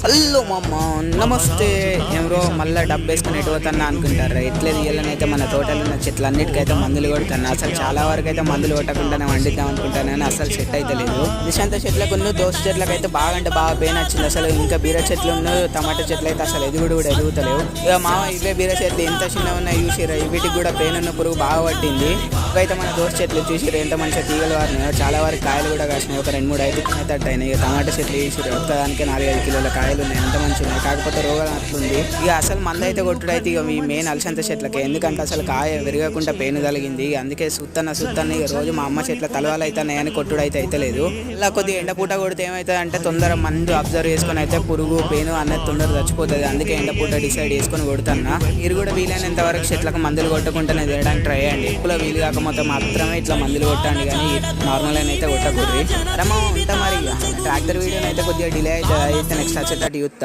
Hello మమ్మ నమస్తే. ఎవరో మళ్ళీ డబ్బు వేసుకుని పోతున్నా అనుకుంటారు? ఎట్లే తీయాలనైతే మన తోటలో ఉన్న చెట్లు అన్నిటికైతే మందులు కొడుతున్నా. అసలు చాలా వరకు అయితే మందులు కొట్టకుండానే వండిద్దాం అనుకుంటాను కానీ అసలు చెట్టు అయితే లేదు. దిశాంత చెట్లకు ఉన్న దోస చెట్లకు అయితే బాగా అంటే బాగా పెయిన్ వచ్చింది. అసలు ఇంకా బీర చెట్లు ఉన్న టమాటా చెట్లు అయితే అసలు ఎదుగుడు కూడా ఎదుగుతలేవు. ఇక మామ ఇవే బీర చెట్లు ఎంత చిన్న ఉన్నాయి చూసిరా వీటికి కూడా పెయిన్ ఉన్న పురుగు బాగా పట్టింది. అయితే మన దోస చెట్లు చూసిరు ఎంత మంచిగా తీగలు వారినాయో చాలా వరకు కాయలు కూడా కాసినాయి. ఒక రెండు మూడు ఐదు అయితే అయినాయి. ఇక టమాటా చెట్లు చూసిరు ఒక్కదానికి నాలుగైదు కిలోల కాయలు ఉన్నాయి ఎంత మంచిగా ఉన్నాయి. కాకపోతే రోగం అట్లుంది. ఇక అసలు మంద అయితే కొట్టుడు అయితే ఇక మీ మెయిన్ అలసంత చెట్లకి. ఎందుకంటే అసలు కాయ విరగకుండా పెయిన్ కలిగింది ఇక అందుకే సుత్తన్న సుత్తన్న ఇక రోజు మా అమ్మ చెట్ల తలవాలు అయితే అని కొట్టుడు అయితే అయితే లేదు ఇలా కొద్దిగా ఎండపూట కొడితే ఏమవుతుంది అంటే తొందర మందు అబ్జర్వ్ చేసుకొని అయితే పురుగు పెయిన్ అనేది తొందర చచ్చిపోతుంది. అందుకే ఎండపూట డిసైడ్ చేసుకొని కొడుతున్నా. మీరు కూడా వీలైనంత వరకు చెట్లకు మందులు కొట్టకుండానే తినడానికి ట్రై చేయండి. ఎక్కువ వీలు కాకపోతే మాత్రమే ఇట్లా మందులు కొట్టండి. కానీ నార్మల్ అయితే కొట్టకూడదు. రమ్మ ఉంటా మరి ఇక. ట్రాక్టర్ వీడియోని అయితే కొద్దిగా డిలే అవుతుంది అయితే నెక్స్ట్ వచ్చేటట్టు చూస్తా